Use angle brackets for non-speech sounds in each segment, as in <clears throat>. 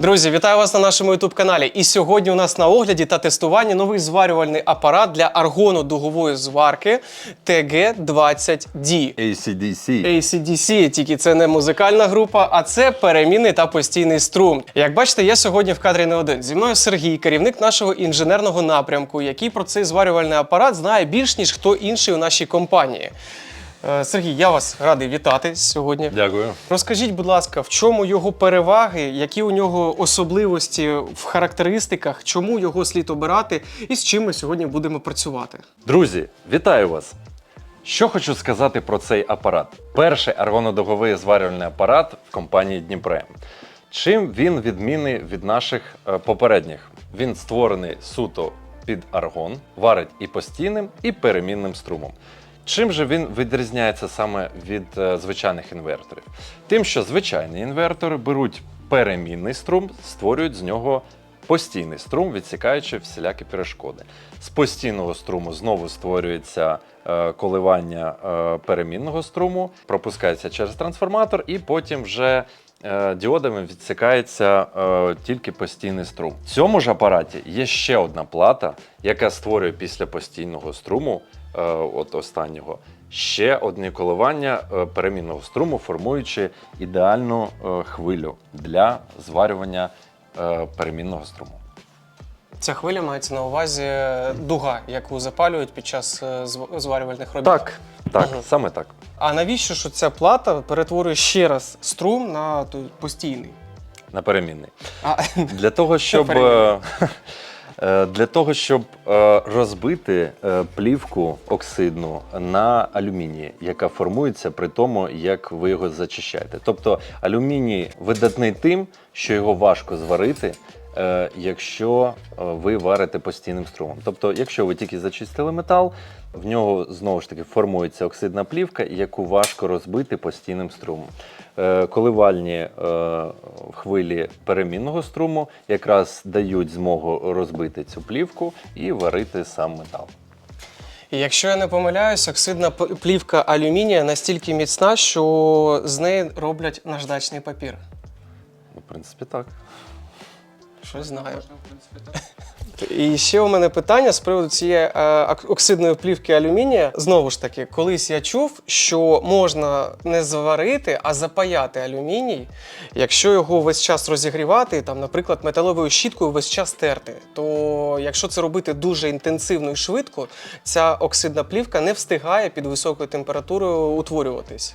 Друзі, вітаю вас на нашому youtube каналі. І сьогодні у нас на огляді та тестуванні новий зварювальний апарат для аргону дугової зварки TG20D. ACDC. ACDC, тільки це не музикальна група, а це перемінний та постійний струм. Як бачите, я сьогодні в кадрі не один. Зі мною Сергій, керівник нашого інженерного напрямку, який про цей зварювальний апарат знає більш ніж хто інший у нашій компанії. Е, Сергій, я вас радий вітати сьогодні. Дякую. Розкажіть, будь ласка, в чому його переваги, які у нього особливості в характеристиках, чому його слід обирати і з чим ми сьогодні будемо працювати? Друзі, вітаю вас! Що хочу сказати про цей апарат? Перший аргонодуговий зварювальний апарат в компанії Дніпре. Чим він відмінний від наших е, попередніх? Він створений суто під аргон, варить і постійним, і перемінним струмом. Чим же він відрізняється саме від е, звичайних інверторів? Тим, що звичайні інвертори беруть перемінний струм, створюють з нього постійний струм, відсікаючи всілякі перешкоди. З постійного струму знову створюється е, коливання е, перемінного струму, пропускається через трансформатор, і потім вже діодами відсікається е, тільки постійний струм. В цьому ж апараті є ще одна плата, яка створює після постійного струму, от останнього, ще одне коливання е, перемінного струму, формуючи ідеальну е, хвилю для зварювання е, перемінного струму. Ця хвиля мається на увазі е, дуга, яку запалюють під час е, зварювальних робіт. Так, так, Мгм. саме так. А навіщо що ця плата перетворює ще раз струм на той постійний? На перемінний. А, Для того, <laughs> щоб, е, е, <laughs> для того, щоб е, розбити е, плівку оксидну на алюмінії, яка формується при тому, як ви його зачищаєте. Тобто алюміній видатний тим, що його важко зварити. е, Якщо е, ви варите постійним струмом. Тобто, якщо ви тільки зачистили метал, в нього знову ж таки формується оксидна плівка, яку важко розбити постійним струмом. Е, Коливальні е, хвилі перемінного струму якраз дають змогу розбити цю плівку і варити сам метал. І якщо я не помиляюсь, оксидна плівка алюмінія настільки міцна, що з неї роблять наждачний папір. Ну, В принципі, так. Щось знаю. <laughs> І ще у мене питання з приводу цієї е, оксидної плівки алюмінія. Знову ж таки, колись я чув, що можна не зварити, а запаяти алюміній, якщо його весь час розігрівати, там, наприклад, металовою щіткою весь час терти. То якщо це робити дуже інтенсивно і швидко, ця оксидна плівка не встигає під високою температурою утворюватись.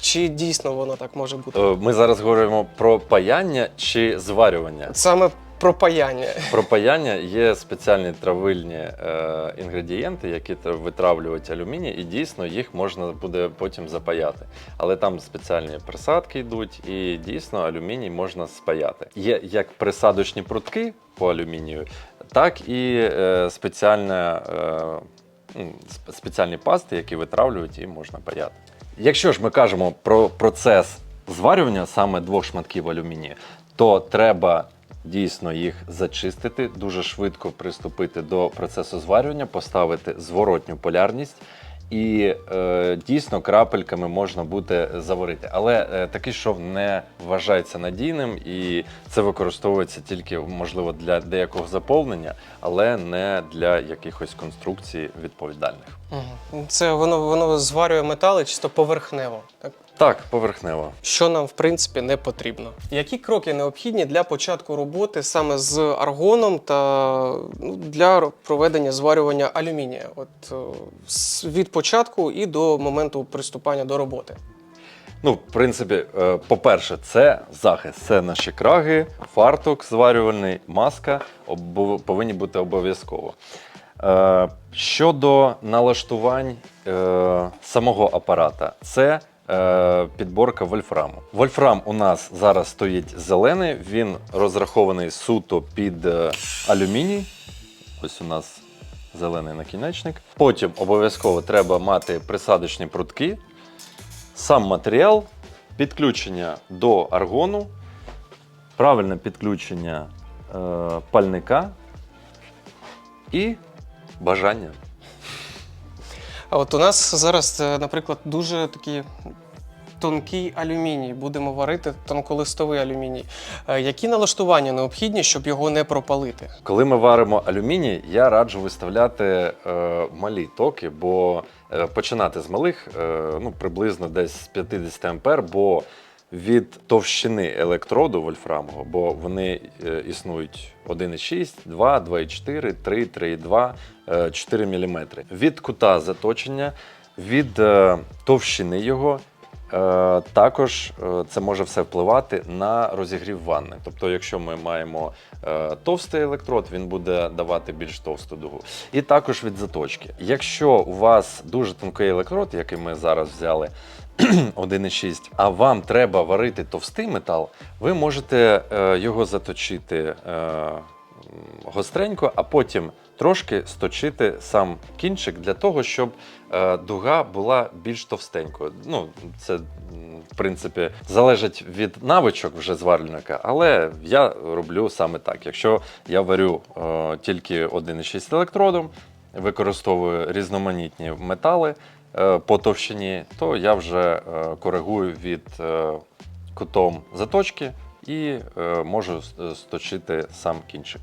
Чи дійсно воно так може бути? Е, Ми зараз говоримо про паяння чи зварювання. Саме про паяння. Про паяння є спеціальні травильні е, інгредієнти, які витравлюють алюміній, і дійсно їх можна буде потім запаяти. Але там спеціальні присадки йдуть, і дійсно алюміній можна спаяти. Є як присадочні прутки по алюмінію, так і е, спеціальна, е, спеціальні пасти, які витравлюють і можна паяти. Якщо ж ми кажемо про процес зварювання саме двох шматків алюмінію, то треба дійсно їх зачистити, дуже швидко приступити до процесу зварювання, поставити зворотню полярність. І е, дійсно крапельками можна буде заварити. Але е, такий шов не вважається надійним і це використовується тільки можливо для деякого заповнення, але не для якихось конструкцій відповідальних. Це воно воно зварює метали чисто поверхнево. Так? Так, поверхнево. Що нам в принципі не потрібно. Які кроки необхідні для початку роботи саме з аргоном та ну, для проведення зварювання алюмінія? От е, від початку і до моменту приступання до роботи. Ну, в принципі, е, по-перше, це захист. Це наші краги, фартук зварювальний, маска повинні бути обов'язково. Е, Щодо налаштувань самого апарата, це підборка вольфраму. Вольфрам у нас зараз стоїть зелений, він розрахований суто під е, алюміній. Ось у нас зелений накінечник. Потім обов'язково треба мати присадочні прутки, сам матеріал, підключення до аргону, правильне підключення е, пальника і бажання. А от у нас зараз, е, наприклад, дуже такі тонкий алюміній. Будемо варити тонколистовий алюміній. Е, Які налаштування необхідні, щоб його не пропалити? Коли ми варимо алюміній, я раджу виставляти е, малі токи, бо е, починати з малих, е, ну приблизно десь з 50 ампер, бо від товщини електроду вольфрамового, бо вони е, існують 1,6, 2, 2,4, 3, 3,2, е, 4 мм. Від кута заточення, від е, товщини його. Е, Також це може все впливати на розігрів ванни. Тобто, якщо ми маємо товстий електрод, він буде давати більш товсту дугу. І також від заточки. Якщо у вас дуже тонкий електрод, який ми зараз взяли, <clears throat> 1,6, а вам треба варити товстий метал, ви можете е, його заточити е, гостренько, а потім трошки сточити сам кінчик для того, щоб е, дуга була більш товстенькою. Ну, це, в принципі, залежить від навичок вже зварювальника, але я роблю саме так. Якщо я варю тільки 1,6 електродом, використовую різноманітні метали по товщині, то я вже е, коригую від е, кутом заточки і е, можу сточити сам кінчик.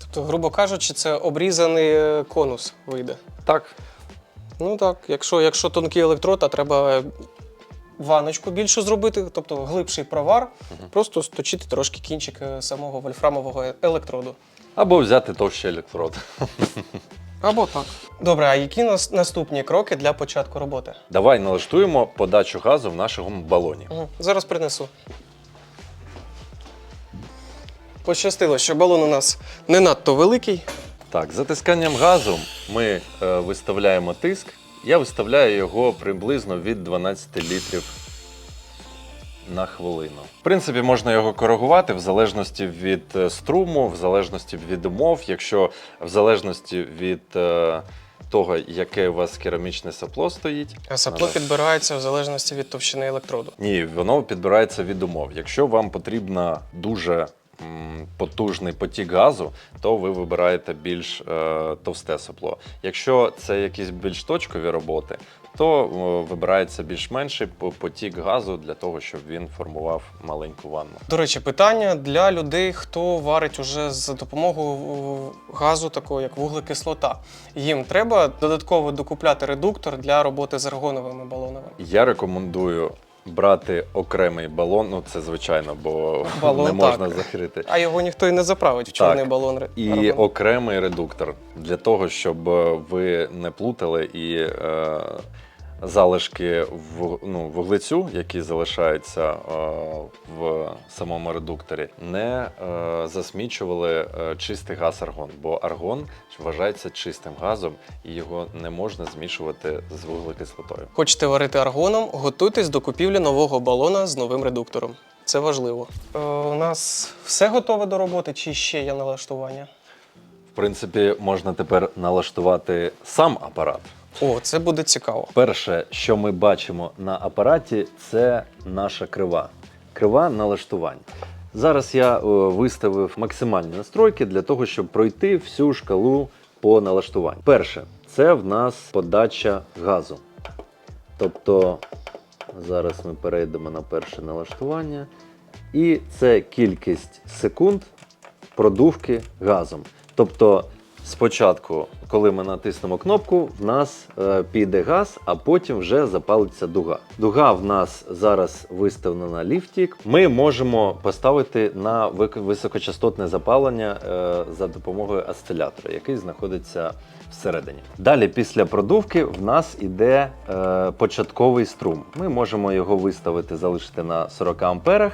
Тобто, грубо кажучи, це обрізаний е, конус вийде. Так, Ну так, якщо, якщо тонкий електрод, а треба ваночку більшу зробити, тобто глибший провар, просто сточити трошки кінчик е, самого вольфрамового е- електроду. або взяти товщий електрод. <laughs> Або так. Добре, а які нас наступні кроки для початку роботи? Давай налаштуємо подачу газу в нашому балоні. Угу. Зараз принесу. Пощастило, що балон у нас не надто великий. Так, затисканням газу ми е, виставляємо тиск. Я виставляю його приблизно від 12 літрів на хвилину. В принципі, можна його коригувати в залежності від е, струму, в залежності від умов, якщо в залежності від е, того, яке у вас керамічне сапло стоїть. А сапло Ага. підбирається в залежності від товщини електроду. Ні, воно підбирається від умов. Якщо вам потрібна дуже потужний потік газу, то ви вибираєте більш е, товсте сопло. Якщо це якісь більш точкові роботи, то е, вибирається більш менший по- потік газу для того, щоб він формував маленьку ванну. До речі, питання для людей, хто варить уже за допомогою е, газу, такого як вуглекислота. Їм треба додатково докупляти редуктор для роботи з аргоновими балонами. Я рекомендую. Брати окремий балон, ну це звичайно, бо <laughs> Балон, не можна так. закрити. А його ніхто і не заправить в чорний Так. балон. І аргону. окремий редуктор для того, щоб ви не плутали і е, залишки в, ну, вуглецю, які залишаються е, в самому редукторі, не е, засмічували е, чистий газ аргон, бо аргон вважається чистим газом і його не можна змішувати з вуглекислотою. Хочете варити аргоном, готуйтесь до купівлі нового балона з новим редуктором. Це важливо. Е, у нас все готове до роботи, чи ще є налаштування? В принципі, можна тепер налаштувати сам апарат. О, це буде цікаво. Перше, що ми бачимо на апараті, це наша крива. Крива налаштувань. Зараз я е, виставив максимальні настройки для того, щоб пройти всю шкалу по налаштуванню. Перше, це в нас подача газу. Тобто зараз ми перейдемо на перше налаштування. І це кількість секунд продувки газом. Тобто, спочатку, коли ми натиснемо кнопку, в нас е, піде газ, а потім вже запалиться дуга. Дуга в нас зараз виставлена ліфтік. Ми можемо поставити на високочастотне запалення е, за допомогою осцилятора, який знаходиться всередині. Далі, після продувки, в нас іде е, початковий струм. Ми можемо його виставити, залишити на 40 амперах.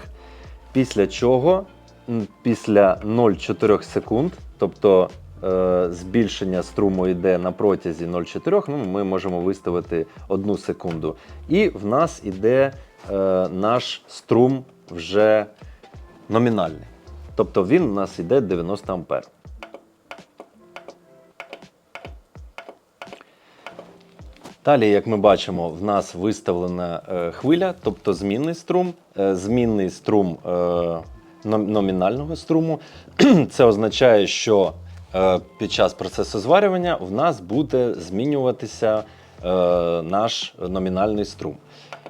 Після чого, після 0,4 секунд, тобто збільшення струму йде на протязі 0,4, ну, ми можемо виставити 1 секунду. І в нас іде е, наш струм вже номінальний. Тобто він у нас іде 90 ампер. Далі, як ми бачимо, в нас виставлена е, хвиля, тобто змінний струм, е, змінний струм е, номінального струму. <clears throat> Це означає, що е, під час процесу зварювання в нас буде змінюватися е, наш номінальний струм.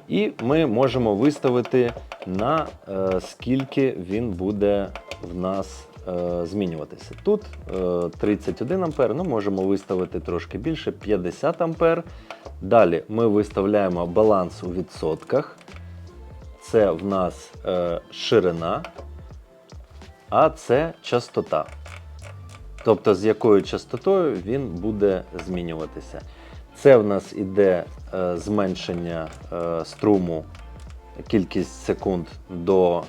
І ми можемо виставити на е, скільки він буде в нас е, змінюватися. Тут е, 31 ампер, ну можемо виставити трошки більше 50 ампер. Далі ми виставляємо баланс у відсотках. Це в нас е, ширина, а це частота. Тобто з якою частотою він буде змінюватися. Це в нас іде е, зменшення е, струму кількість секунд до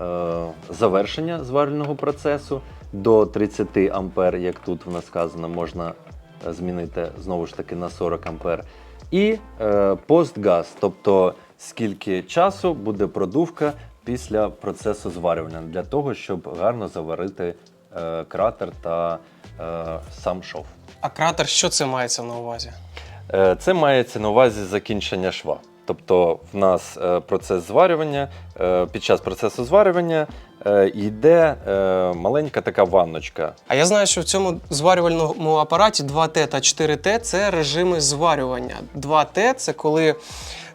е, завершення зварювального процесу до 30 ампер, як тут в нас сказано, можна е, змінити знову ж таки на 40 ампер. І е, постгаз, тобто скільки часу буде продувка після процесу зварювання для того, щоб гарно заварити кратер та е, сам шов. А кратер, що це мається на увазі? Е, Це мається на увазі закінчення шва. Тобто в нас е, процес зварювання, е, під час процесу зварювання е, йде е, маленька така ванночка. А я знаю, що в цьому зварювальному апараті 2Т та 4Т це режими зварювання. 2Т це коли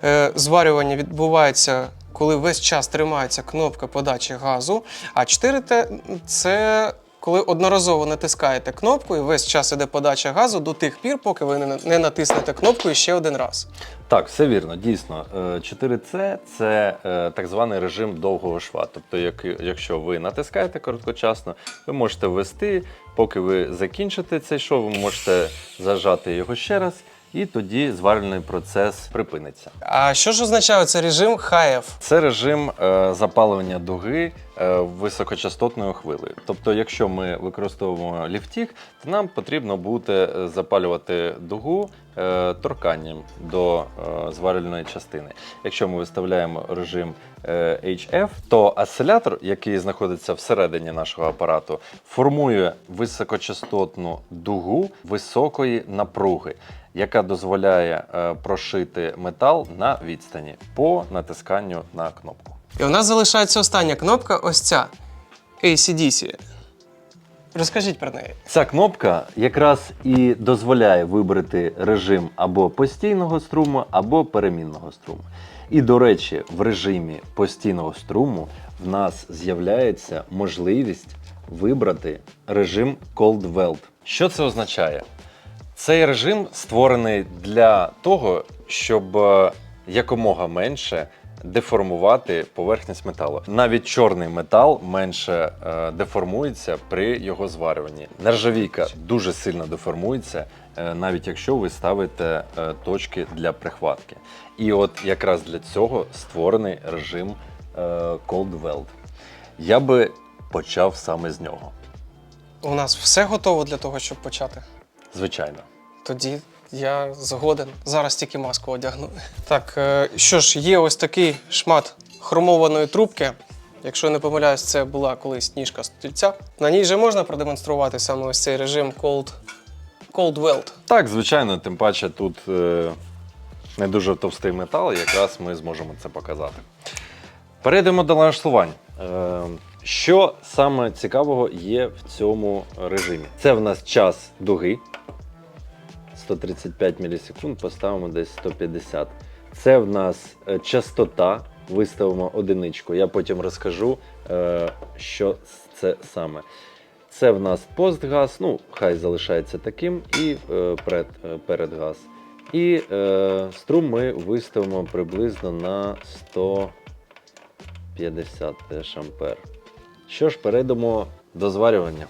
е, зварювання відбувається, коли весь час тримається кнопка подачі газу. А 4Т це коли одноразово натискаєте кнопку і весь час іде подача газу до тих пір, поки ви не- не натиснете кнопку ще один раз. Так, все вірно, дійсно. Е, 4C це е, так званий режим довгого шва. Тобто, як, якщо ви натискаєте короткочасно, ви можете ввести, поки ви закінчите цей шов, ви можете зажати його ще раз, і тоді зварювальний процес припиниться. А що ж означає цей режим HF? Це режим е, запалювання дуги е, високочастотною хвилею. Тобто, якщо ми використовуємо ліфтік, то нам потрібно буде е, запалювати дугу е, торканням до е, зварювальної частини. Якщо ми виставляємо режим е, HF, то осцилятор, який знаходиться всередині нашого апарату, формує високочастотну дугу високої напруги. Яка дозволяє е, прошити метал на відстані по натисканню на кнопку. І у нас залишається остання кнопка, ось ця ACDC. Розкажіть про неї. Ця кнопка якраз і дозволяє вибрати режим або постійного струму, або перемінного струму. І, до речі, в режимі постійного струму в нас з'являється можливість вибрати режим Cold Weld. Що це означає? Цей режим створений для того, щоб е, якомога менше деформувати поверхність металу. Навіть чорний метал менше е, деформується при його зварюванні. Нержавійка дуже сильно деформується, е, навіть якщо ви ставите е, точки для прихватки. І от якраз для цього створений режим е, Cold Weld. Я би почав саме з нього. У нас все готово для того, щоб почати. Звичайно. Тоді я згоден. Зараз тільки маску одягну. Так, е, що ж, є ось такий шмат хромованої трубки. Якщо не помиляюсь, це була колись ніжка стільця. На ній же можна продемонструвати саме ось цей режим Cold, Cold Weld. Так, звичайно, тим паче тут е, не дуже товстий метал, якраз ми зможемо це показати. Перейдемо до налаштувань. Е, що саме цікавого є в цьому режимі? Це в нас час дуги. 135 мілісекунд, поставимо десь 150. Це в нас е, частота, виставимо одиничку. Я потім розкажу, е, що це саме. Це в нас постгаз, ну, хай залишається таким, і е, пред, передгаз. І е, струм ми виставимо приблизно на 150 теж ампер. Що ж, перейдемо до зварювання.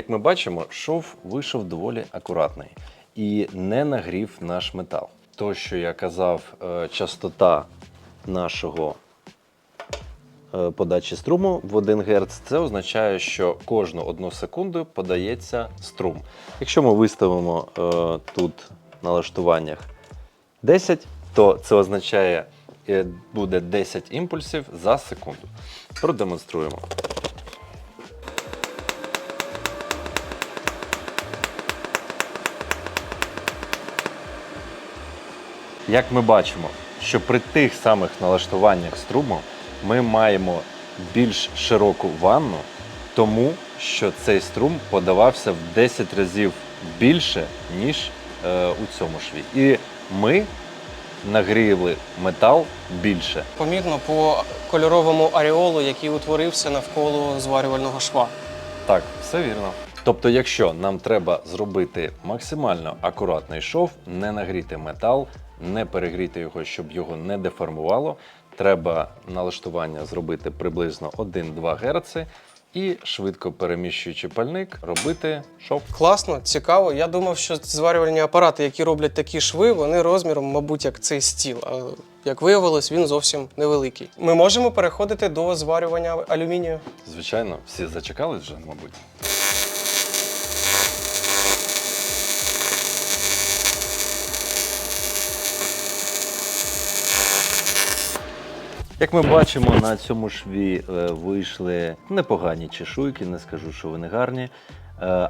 Як ми бачимо, шов вийшов доволі акуратний і не нагрів наш метал. То, що я казав, е, частота нашого е, подачі струму в 1 Гц, це означає, що кожну одну секунду подається струм. Якщо ми виставимо е, тут налаштуваннях 10, то це означає, буде 10 імпульсів за секунду. Продемонструємо. Як ми бачимо, що при тих самих налаштуваннях струму ми маємо більш широку ванну, тому що цей струм подавався в 10 разів більше, ніж е, у цьому шві. І ми нагріли метал більше. Помітно по кольоровому аріолу, який утворився навколо зварювального шва. Так, все вірно. Тобто, якщо нам треба зробити максимально акуратний шов, не нагріти метал, не перегріти його, щоб його не деформувало, треба налаштування зробити приблизно 1-2 Гц і швидко переміщуючи пальник, робити шов. Класно, цікаво. Я думав, що зварювальні апарати, які роблять такі шви, вони розміром, мабуть, як цей стіл. А як виявилось, він зовсім невеликий. Ми можемо переходити до зварювання алюмінію. Звичайно, всі зачекались вже, мабуть. Як ми бачимо, на цьому шві е, вийшли непогані чешуйки, не скажу, що вони гарні. Е,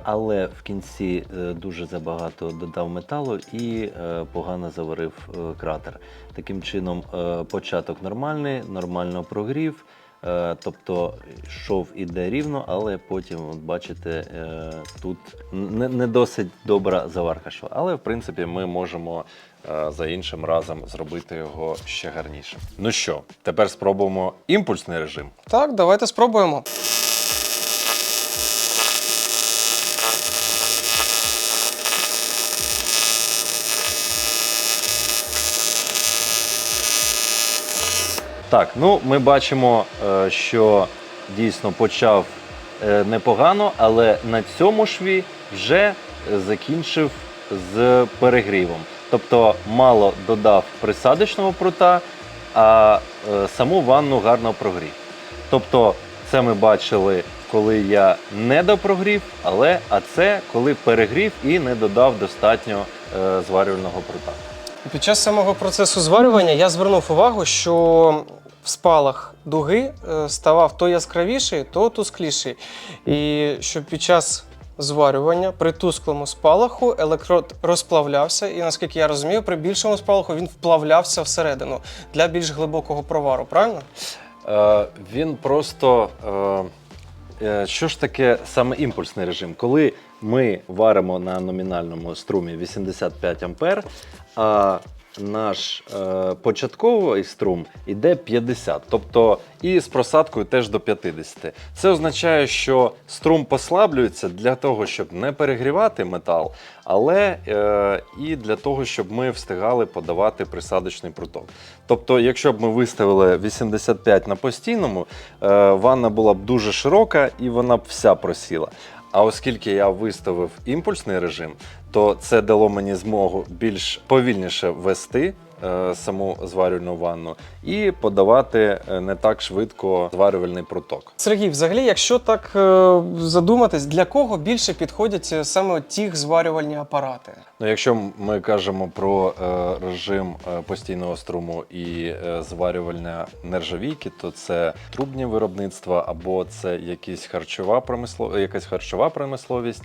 Але в кінці е, дуже забагато додав металу і погано заварив кратер. Таким чином, початок нормальний, нормально прогрів. Е, Тобто шов іде рівно, але потім, от бачите, е, тут не, досить добра заварка шва. Але в принципі ми можемо е, за іншим разом зробити його ще гарніше. Ну що, тепер спробуємо імпульсний режим. Так, давайте спробуємо. Так, ну ми бачимо, е, що дійсно почав е, непогано, але на цьому шві вже закінчив з перегрівом. Тобто мало додав присадочного прута, а е, саму ванну гарно прогрів. Тобто, це ми бачили, коли я не допрогрів, але а це коли перегрів і не додав достатньо зварювального прута. Під час самого процесу зварювання я звернув увагу, що в спалах дуги е, ставав то яскравіший, то тускліший. І що під час зварювання при тусклому спалаху електрод розплавлявся, і наскільки я розумію, при більшому спалаху він вплавлявся всередину для більш глибокого провару, правильно? Е, він просто. Е, е, що ж таке саме імпульсний режим? Коли ми варимо на номінальному струмі 85 ампер, а наш е, початковий струм іде 50, тобто і з просадкою теж до 50. Це означає, що струм послаблюється для того, щоб не перегрівати метал, але е, і для того, щоб ми встигали подавати присадочний пруток. Тобто, якщо б ми виставили 85 на постійному, е, ванна була б дуже широка і вона б вся просіла. А оскільки я виставив імпульсний режим, то це дало мені змогу більш повільніше вести е, саму зварювальну ванну і подавати е, не так швидко зварювальний проток. Сергій, взагалі, якщо так е, задуматись, для кого більше підходять саме ті зварювальні апарати? Ну, якщо ми кажемо про режим постійного струму і е, зварювальня нержавійки, то це трубні виробництва або це якісь харчова промислов... якась харчова промисловість,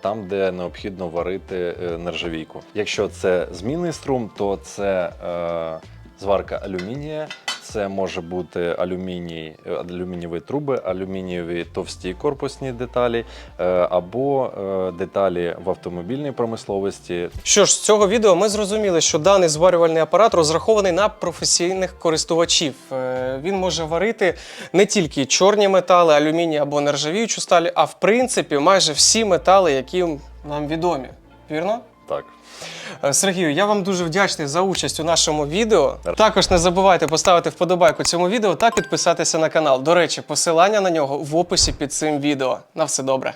там, де необхідно варити е, нержавійку. Якщо це змінний струм, то це е, зварка алюмінія. Це може бути алюміній, алюмінієві труби, алюмінієві товсті корпусні деталі е, або е, деталі в автомобільній промисловості. Що ж, з цього відео ми зрозуміли, що даний зварювальний апарат розрахований на професійних користувачів. Е, Він може варити не тільки чорні метали, алюміній або нержавіючу сталь, а в принципі майже всі метали, які нам відомі. Вірно? Так. Е, Сергію, я вам дуже вдячний за участь у нашому відео. Також не забувайте поставити вподобайку цьому відео та підписатися на канал. До речі, посилання на нього в описі під цим відео. На все добре.